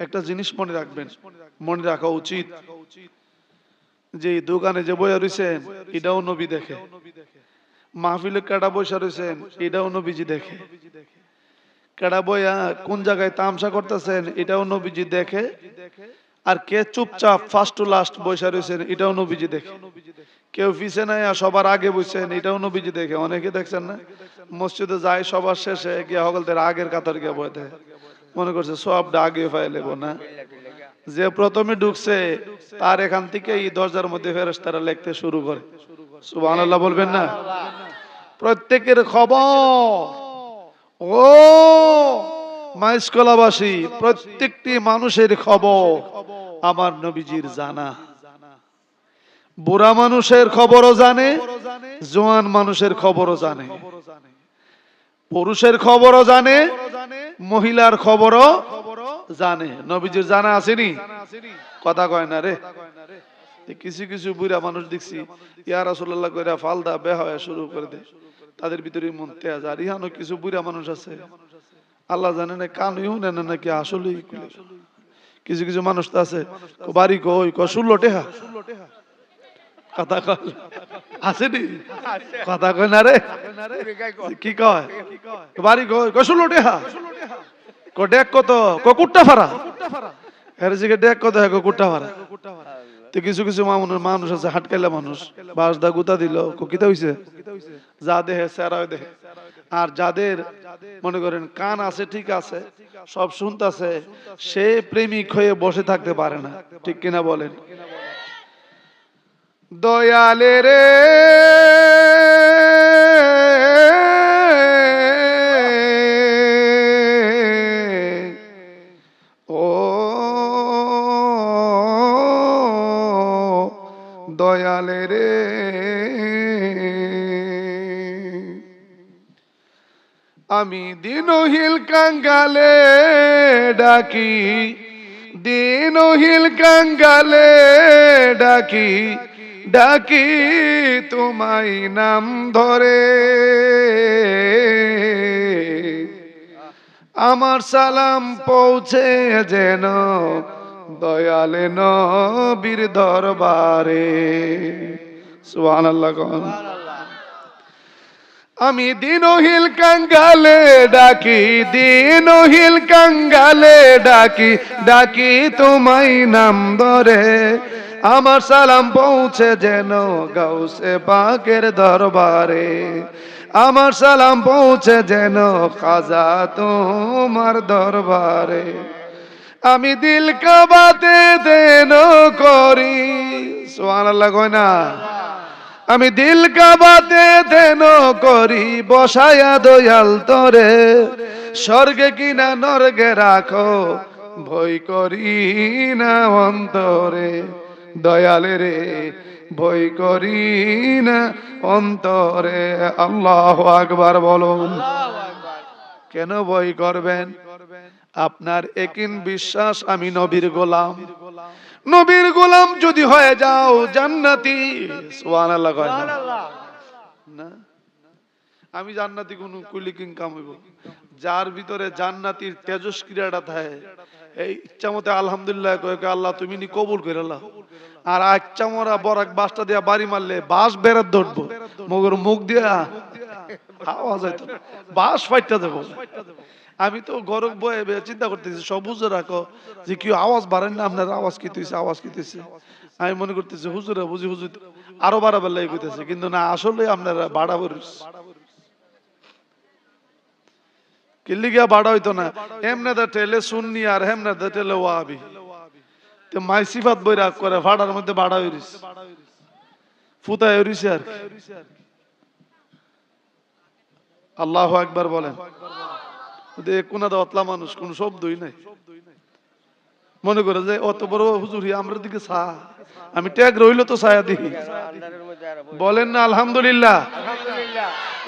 একটা জিনিস মনে রাখবেন, মনে রাখা উচিত যে দোকানে যে বইয়া রয়েছেন এটাও নবী দেখে। মাহফিলে কেডা বসে রয়েছেন এটাও নবীজি দেখে। কেডা বইয়া কোন জায়গায় তামসা করতেছেন, এটাও নবীজি দেখে। আর কে চুপচাপ ফার্স্ট টু লাস্ট বসে রয়েছেন, এটাও নবীজি দেখে। কেউ পিছে নাই, আর সবার আগে বসছেন এটাও নবীজি দেখে। অনেকে দেখছেন না? মসজিদে যায়, সবার শেষে গিয়ে হগলদের আগের কাতার গিয়ে বই দেয়। মনে করছে সবটা আগে পাই লেবো না। যে প্রথমে ঢুকছে, তার এখান থেকে এই দরজার মধ্যে ফেরেস তারা লিখতে শুরু করে। সুবাহ বলবেন না? প্রত্যেকের খবর, ও মাইসকলাবাসী, প্রত্যেকটি মানুষের খবর আমার নবীজির জানা। বুড়া মানুষের খবরও জানে, জোয়ান মানুষের খবরও জানে। পুরুষের খবরও জানে, মহিলার খবরও জানে। নবীজির জানা আসেনি? কথা কয় না রে। কিছু কিছু বুড়া মানুষ দেখছি, ইয়া রাসূলুল্লাহ কইরা ফালদা বেহায়া শুরু করে দেয় তাদের ভিতরে মন তেজ, আর ইহানো কিছু বুড়া মানুষ আছে। আল্লাহ জানে না কান ইহুনে না নাকি আসলেই কিছু কিছু মানুষ তো আছে বাড়ি কই, ক ষোলো টেহা। কথা আসেনি কথা কয় না রে? কি কয়? বাড়ি ডেক কত ক কুট্টা ফারা এর জিগে ডেক কত হয় ক কুট্টা ফারা তো কিছু কিছু মামুনের মানুষ আছে হাটকাইলা মানুষ। বাস দা গুতা দিল। কিতা হইছে? যা দেহে সেরাও দেহে। আর যাদের মনে করেন কান আছে ঠিক আছে সব শুনতাছে সে প্রেমিক হয়ে বসে থাকতে পারে না। ঠিক কিনা বলেন? দয়ালে রে। ও দয়ালে রে। আমি দিনহিল কাঙ্গালে ডাকি দিনহিল কাঙ্গালে ডাকি ডাকি তোমায় নাম ধরে। আমার সালাম পৌঁছে যেন দয়ালে নবীর দরবারে। সুবহানাল্লাহ কোন। আমি দিনহিল কাঙ্গালে ডাকি, দিনহিল কাঙ্গালে ডাকি ডাকি তোমায় নাম ধরে। আমার সালাম পৌঁছে যেন গাউসে পাকের দরবারে। আমার সালাম পৌঁছে যেন খাজা তোমার দরবারে। আমি দিল কাবাতে দেন করি। সোহান আল্লাহ না? আমি দিল কাবাতে দেন করি, বসায়া দয়াল তরে। স্বর্গে কিনা নরগে রাখো, ভয় করি না অন্তরে। দয়ালে রে ভয় করি না অন্তরে। আল্লাহ আকবার বলুন। কেন ভয় করবেন? আপনার একিন বিশ্বাস আমি নবীর গোলাম। নবীর গোলাম যদি হয়ে যাও জান্নাতি। সুবহানাল্লাহ কয় না। আমি জান্নাতি কোন কুলিকিং কাম হইব। যার ভিতরে জান্নাতির তেজস্ক্রিয়াটা থাকে এই ইচ্ছা মতে আলহামদুলিল্লাহ কয়ে কয়ে আল্লাহ তুমি নি কবুল করে আল্লাহ আর ইচ্ছা মরা বরাক বাসটা দিয়া বাড়ি মারলে বাস বেড়াত ধরবো। মগর মুখ দিয়া আওয়াজ হইতো। না। বাস ফাইটটা দেবো। আমি তো গরম বয়ে চিন্তা করতেছি, সবুজ রাখো, যে কি আওয়াজ বাড়েন না, আপনার আওয়াজ কি তুইছে আওয়াজ কি তুইছে আমি মনে করতেছি, হুজুরে বুঝি হুজুর আরও বাড়াবার লাগে কইতেছে, কিন্তু না, আসলে আপনারা বাড়াবার কিল্লি গিয়া বাড়া হইতো না? এমনে দা টেলে শুননি আর হেমনে দা টেলে ওয়াবি তো মাই বই রাগ করে ভাড়ার মধ্যে বাড়া হইরিস ফুতায় হইরিস আর আল্লাহ একবার বলেন। কোনাদা অতলা মানুষ, কোন শব্দই নাই। মনে করে যে, অত বড় হুজুরি আমার দিকে সা। আমি ট্যাগ রইল তো ছায়া দিই বলেন না, আলহামদুলিল্লাহ।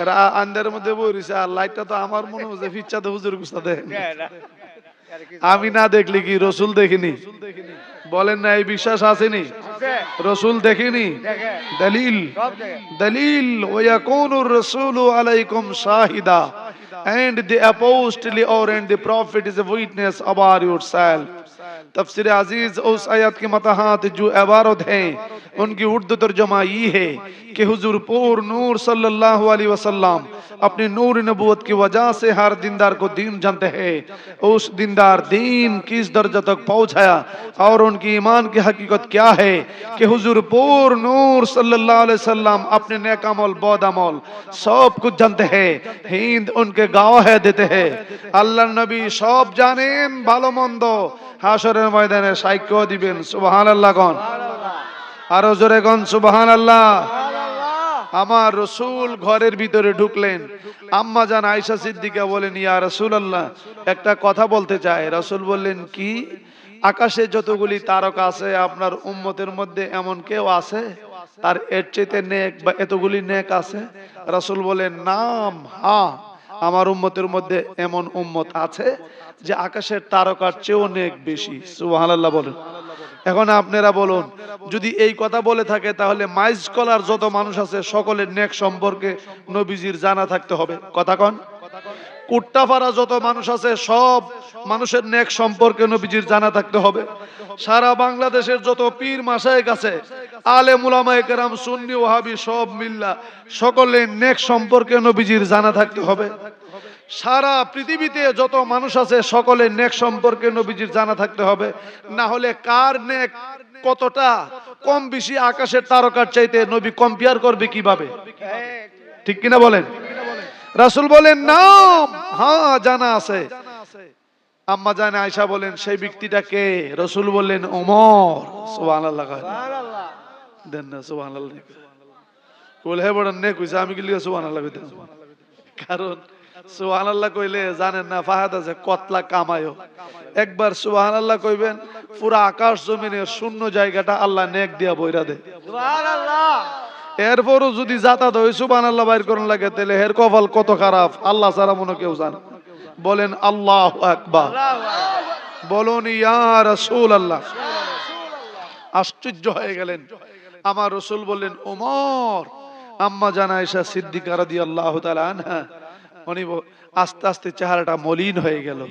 এরা আন্দারের মধ্যে বইছে আর লাইটটা তো আমার মনে হচ্ছে ফিচ্ছাতে হুজুর গুস্তা দেয় আমি না দেখলি কি রসুল দেখিনি? বলেন না, এই বিশ্বাস আসেনি? রসুল দেখিনি? দলিল? দলিল ওয়াকুনুর রাসূলু আলাইকুম Shahida. And the apostolic or and the prophet is a witness about yourself तफसीर अजीज उस आयत के मतहात जो इबारत हैं उनकी उर्दू तर्जमा ये है कि हुजूर पूर नूर सल्लल्लाहु अलैहि वसल्लम अपनी नूर नबूवत की वजह से हर दीनदार को दीन जानते हैं उस दीनदार दीन किस दर्जा तक पहुंचाया और उनकी ईमान की हकीकत क्या है कि हुजूर पूर नूर सल्लल्लाहु अलैहि वसल्लम अपने नेक अमल बौद अमल सब कुछ जानते हैं हिंद उनके गवाह देते हैं আল্লাহ নবী সব জানেন ভালো মন্দ হাসরের ময়দানে সাক্ষ্য দিবেন সুবহান আল্লাহ গন আরও জোরে গন সুবহান আল্লাহ আমার রসুল ঘরের ভিতরে ঢুকলেন। আম্মা জান আয়সা সিদ্দিকা বলেন, ইয়া রসুল আল্লাহ একটা কথা বলতে চায়। রসুল বললেন, কি? আকাশে যতগুলি তারকা আছে, আপনার উম্মতের মধ্যে এমন কেউ আছে? তার এর চেতে নেক বা এতগুলি নেক আছে? রসুল বলেন, নাম হা আমার উম্মতের মধ্যে এমন উম্মত আছে যে আকাশের তারকার চেয়ে অনেক বেশি। সুবহানাল্লাহ বলেন। এখন আপনারা বলুন, যদি এই কথা বলে থাকে তাহলে মাইজ কলার যত মানুষ আছে, সকলের নেক সম্পর্কে নবীজির জানা থাকতে হবে। কথা কন। কুট্টাপাড়া যত মানুষ আছে, সব মানুষের নেক সম্পর্কে নবীজির জানা থাকতে হবে। সারা বাংলাদেশের যত পীর মাসায় আছে আলে মুলামায়ে কেরাম, সুন্নি ওহাবি সব মিল্লা সকলের নেক সম্পর্কে নবীজির জানা থাকতে হবে। সারা পৃথিবীতে যত মানুষ আছে সকলের নেক সম্পর্কে নবীজির জানা থাকতে হবে। না হলে কার নেক কতটা কম বেশি আকাশের তারকার চাইতে নবী কম্পেয়ার করবে কীভাবে? ঠিক কিনা বলেন? রাসূল বলেন, নাম। হ্যাঁ জানা আছে। আম্মা জানে আয়সা বলেন, সেই ব্যক্তিটা কে? রসুল বললেন, ওমর। সুবহানাল্লাহ কয়। দেন না, সুবহানাল্লাহ বলে হে বড় নে কইছে আমি কারণ সুবহানাল্লাহ কইলে জানেন না, ফাহাদ আছে, কতলা একবার সুবহানাল্লাহ কইবেন, পুরা আকাশ জমিনের শূন্য জায়গাটা আল্লাহ নেক দিয়া বইরা দে এরপরও যদি যাতায়াত হয় সুবহানাল্লাহ, বাইর করুন লাগে, তাহলে হের কপাল কত খারাপ? আল্লাহ ছাড়া মনে কেউ জানে। বলেন, আল্লাহ আকবার। বলুন, ইয়া রাসূল আল্লাহ আশ্চর্য হয়ে গেলেন। আমার রসুল বললেন ওমর আম্মা জানা এসা সিদ্দিকা রাদিয়াল্লাহু তাআলা আনহা। উনি আস্তে আস্তে চেহারাটা মলিন হয়ে গেল।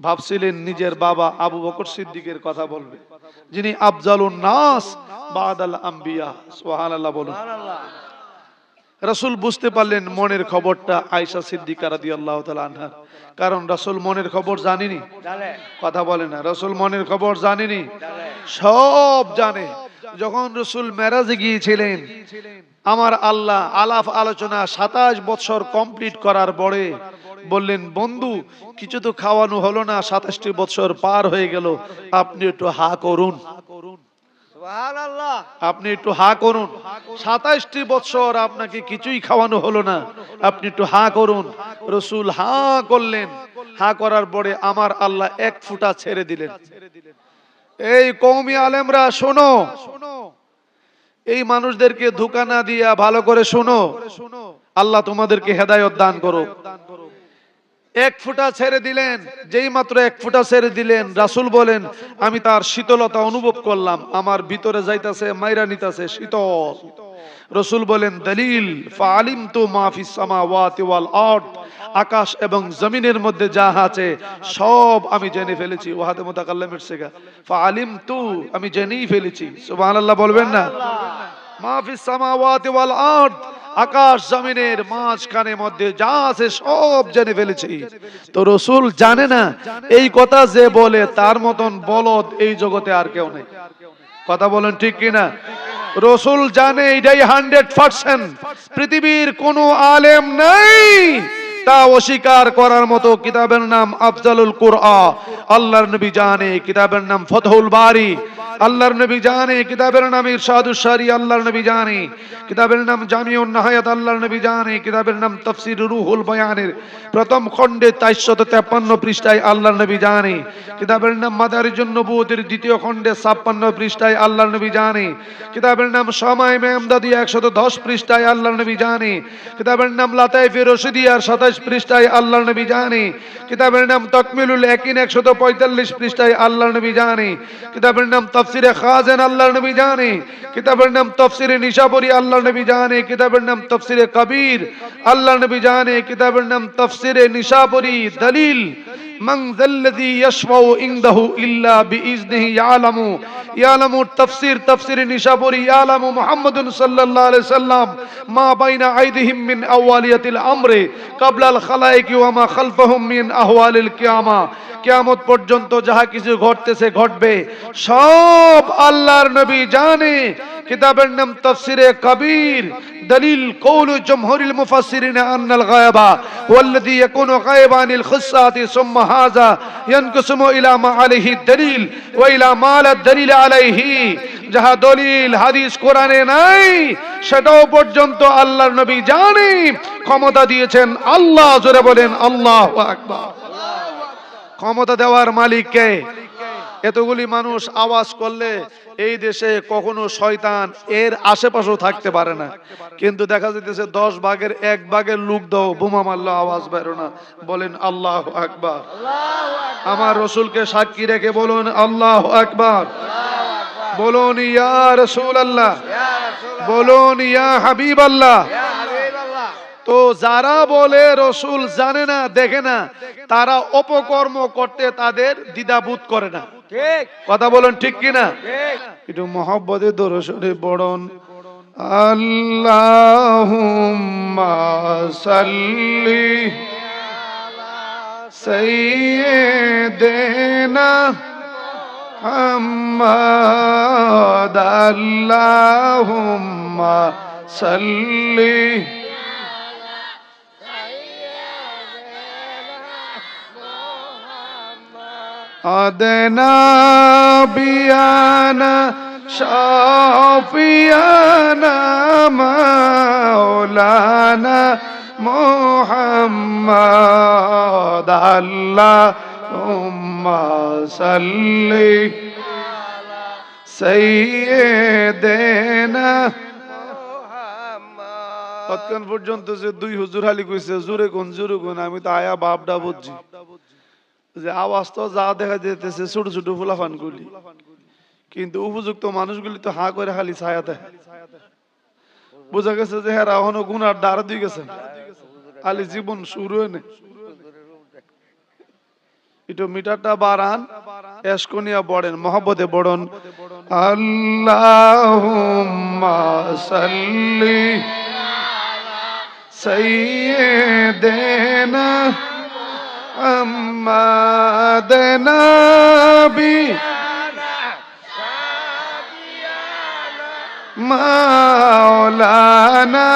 ভাবছিলেন নিজের বাবা আবু বকর সিদ্দিকের কথা বলবে। যিনি আফজালুন নাস বাদাল আম্বিয়া, সুবহানাল্লাহ বলুন। রাসূল বুঝতে পারলেন মনের খবরটা আয়েশা সিদ্দিকা রাদিয়াল্লাহু তাআলা আনহা। কারণ রাসূল মনের খবর জানেনি। কথা বলে না। রসুল মনের খবর জানেনি। সব জানে। যখন রসুল মেরাজে গিয়েছিলেন, আমার আল্লাহ আলাপ আলোচনা সাতাশ বছর কমপ্লিট করার পরে বললেন, বন্ধু, কিছু তো খাওয়ানো হলো না, সাতাশটি বছর পার হয়ে গেল। আপনি একটু হা করুন। আপনি একটু হা করুন। সাতাশটি বছর আপনাকে কিছুই খাওয়ানো হলো না। আপনি একটু হা করুন। রসুল হা করলেন। হা করার পরে আমার আল্লাহ এক ফুটা ছেড়ে দিলেন। এই কৌমি আলেমরা, শোনো। এই মানুষদেরকে ধোকা না দিয়া ভালো করে শোনো। আল্লাহ তোমাদেরকে হেদায়ত দান করো এক ফুটা ছেড়ে দিলেন, যেই মাত্র এক ফুটা ছেড়ে দিলেন, রাসূল বলেন, আমি তার শীতলতা অনুভব করলাম, আমার ভিতরে যাইতাছে, মাইরা নিতাছে শীতল। রসুল বলেন, দলিল ফালিম তো মাফি সামাওয়াতি ওয়াল আরদ আকাশ এবং জমিনের মধ্যে যা আছে, সব আমি জেনে ফেলেছি। ওয়াহাদে মুতাকাল্লামের সেগা ফালিম তু আমি জেনেই ফেলেছি। সুবহানাল্লাহ বলবেন না? মাফি সামাওয়াতি ওয়াল আরদ আকাশ জমিনের মাঝখানে মধ্যে যা আছে সব জেনে ফেলেছি। তো রসুল জানে না, এই কথা যে বলে তার মতন বলদ এই জগতে আর কেউ নেই। কথা বলেন ঠিক কিনা? রসুল জানে এটাই হান্ড্রেড পার্সেন্ট। পৃথিবীর কোন আলেম নাই। তা অস্বীকার করার মতো কিতাবের নাম আফজালুল কুরআ। আল্লাহর নবী জানে কিতাবের নাম ফতহুল বারি। আল্লাহর নবী জানে কিতাবের নাম ইরশাদুস সারি, আল্লাহর নবী জানে। কিতাবের নাম জামিউন নাহায়াত, আল্লাহর নবী জানে কিতাবের নাম তাফসীর রুহুল বয়ানের। প্রথম খণ্ডে 453 পৃষ্ঠায় আল্লাহর নবী জানে। কিতাবের নাম মাদারিজুন নবুয়তের দ্বিতীয় খণ্ডে 56 পৃষ্ঠায় আল্লাহর নবী জানে। কিতাবের নাম সময় মেমদাদি 110 পৃষ্ঠায় আল্লাহর নবী জানে। কিতাবের নাম লাতাইফে রশিদিয়ার 27 পৃষ্ঠায় আল্লাহ নবী জানে। কিতাবের নাম তকমিলুল একিন একশত পঁয়তাল্লিশ পৃষ্ঠায় আল্লাহ নবী জানে। কিতাবের নাম তফসিরে খাজেন আল্লাহ নবী জানে। কিতাবের নাম তফসিরে নিশাপুরি আল্লাহ নবী জানে। কিতাবের নাম তফসিরে কবির আল্লাহ নবী জানে। কিতাবের নাম তফসিরে নিশাপুরি দলিল من ذا الذي يشفع عنده إلا بإذنه يعلم يعلم التفسير تفسير نشابوري يعلم محمد صلى الله عليه وسلم ما بين أيديهم من أولية الأمر قبل الخلائق وما خلفهم من أهوال القيامة কিয়ামত পর্যন্ত যাহা কিছু ঘটতেছে ঘটবে সব আল্লাহর নবী জানে কিতাবের নাম তফসিরে কবির দলিল কৌল জমহুরিল মুফাসসিরিন আন্নাল গায়বা والذي يكون غائبا عن الخصات ثم هذا ينقسم الى ما عليه الدليل والى ما لا الدليل عليه যাহা দলিল হাদিস কোরআনে নাই সেটাও পর্যন্ত আল্লাহর নবী জানে ক্ষমতা দিয়েছেন আল্লাহ জোরে বলেন আল্লাহু আকবার ক্ষমতা দেওয়ার মালিককে এতগুলি মানুষ আওয়াজ করলে এই দেশে কখনো শয়তান এর আশেপাশেও থাকতে পারে না। কিন্তু দেখা যাইতেছে দশ ভাগের এক ভাগের লোক দাও, বোমা মারলো আওয়াজ বেরো না। বলেন, আল্লাহ আকবার। আমার রসুলকে সাক্ষী রেখে বলুন, আল্লাহ আকবার। বলুন, ইয়া রসুল আল্লাহ বলুন, ইয়া হাবিব আল্লাহ তো যারা বলে রসুল জানে না দেখে না তারা অপকর্ম করতে তাদের দ্বিধাবোধ করে না। কথা বলেন ঠিক কিনা একটু মহব্বতে দরসরে বড়ন আল্লাহুম্মা সাল্লি সাইয়্যিদিনা মুহাম্মাদ। আল্লাহুম্মা সাল্লি أدنى بيانا شافيانا مولانا محمد اللهم صل سيدنا তৎক্ষণ পর্যন্ত যে দুই হুজুর হালি কইছে জোরে কোন জোরে কোন আমি তো আয়া বাপডা বুঝছি যে আওয়াজ তো যা দেখা যেতেছে ছোট ছোট ফুলাফান গুলি। কিন্তু উপযুক্ত মানুষগুলি তো হা করে খালি ছায়া দেয়। বোঝা গেছে যে হ্যাঁ এখনও গুনার দ্বার দিয়ে গেছে। খালি জীবন শুরু হয়নি একটু মিটারটা বাড়ান এসকনিয়া বড়েন, মহব্বতে বড়ন। আল্লাহুম্মা সাল্লি সাইয়্যিদিনা محمد نبي মাওলানা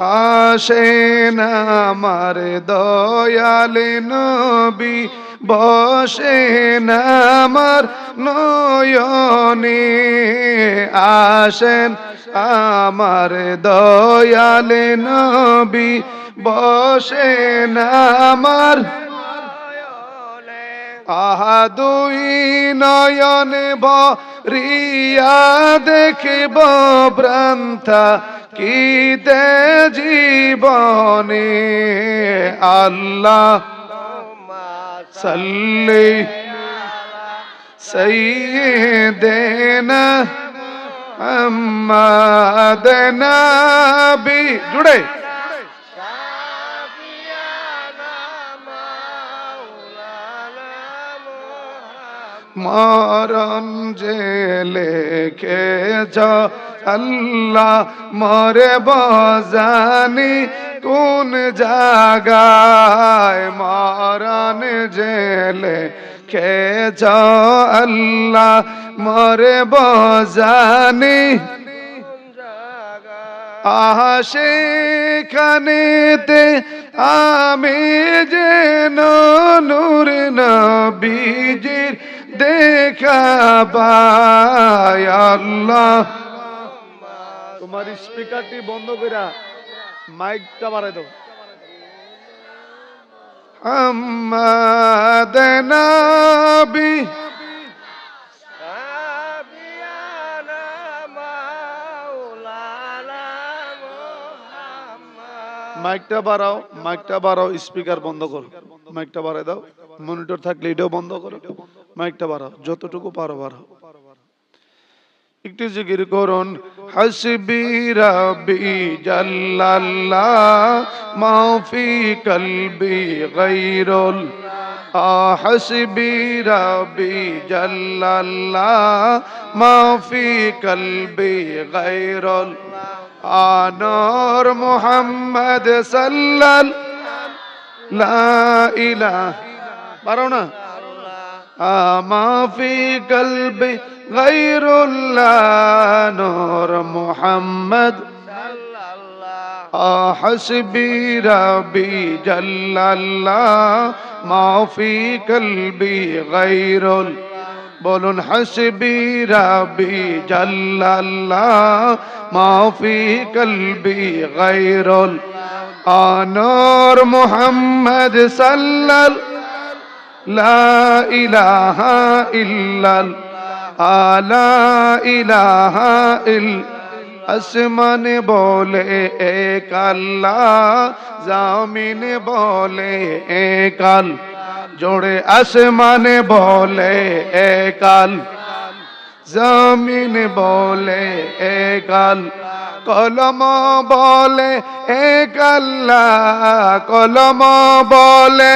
আসেন আমার দয়াল নবী বসেন আমার নয়নে আসেন আমার দয়াল নবী বসেন আমার আহা দুই নয়ন রিয়া দেখব ভ্রান্তা, কি দে জীবনে? আল্লাহ সাল্লি সৈয়দেনা আম্মাদ নবী। জুড়ে। মরণ যে লেখে যা, আল্লাহ মরে বজানি কোন জাগায় মরণ জেলে যা, আল্লাহ মরে বজানি আহাসে খানেতে আমি যেন নূর নবীজির দেখা তোমার স্পিকারটি বন্ধ কইরা মাইকটা বাড়াই দাও। নবী। মাইকটা বাড়াও মাইকটা বাড়াও স্পিকার বন্ধ করো। মাইকটা বাড়াই দাও। মনিটর থাকলে এটাও বন্ধ করো। মাইকটা বাড়াও, যতটুকু পারো বাড়াও। একটু জিকির করুন, হাসবি রাবি জাল্লাল্লাহ মাফি কলবি গায়রুল হাসবি রাবি জাল্লাল্লাহ মাফি কলবি গায়রুল আনর মুহাম্মদ সাল্লাল লা ইলাহা পারো না। ما في قلبي غير الله نور محمد آه حسبي ربي جل الله ما في قلبي غير ال- বলুন হাসবি রাবি জাল্লাল্লাহ মা ফি কলবি গায়রুল আনর মুহাম্মদ লা ইলাহা ইল্লাল, আলা ইলাহা ইল, আসমানে বলে এক আল্লাহ, জামিনে বলে এক আল জোড়ে আসমানে বলে এক আল, জমিন বলে একাল কলম বলে এক আল্লাহ, কলম বলে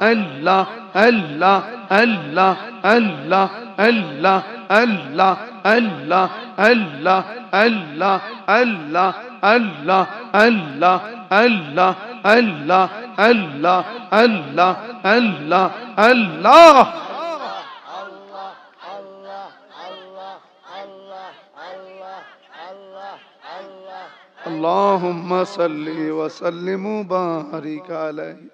Allah Allah Allah Allah Allah Allah Allah Allah Allah Allah Allah Allah Allah Allah Allah Allah Allah Allah اللهم صل وسلم وبارك عليه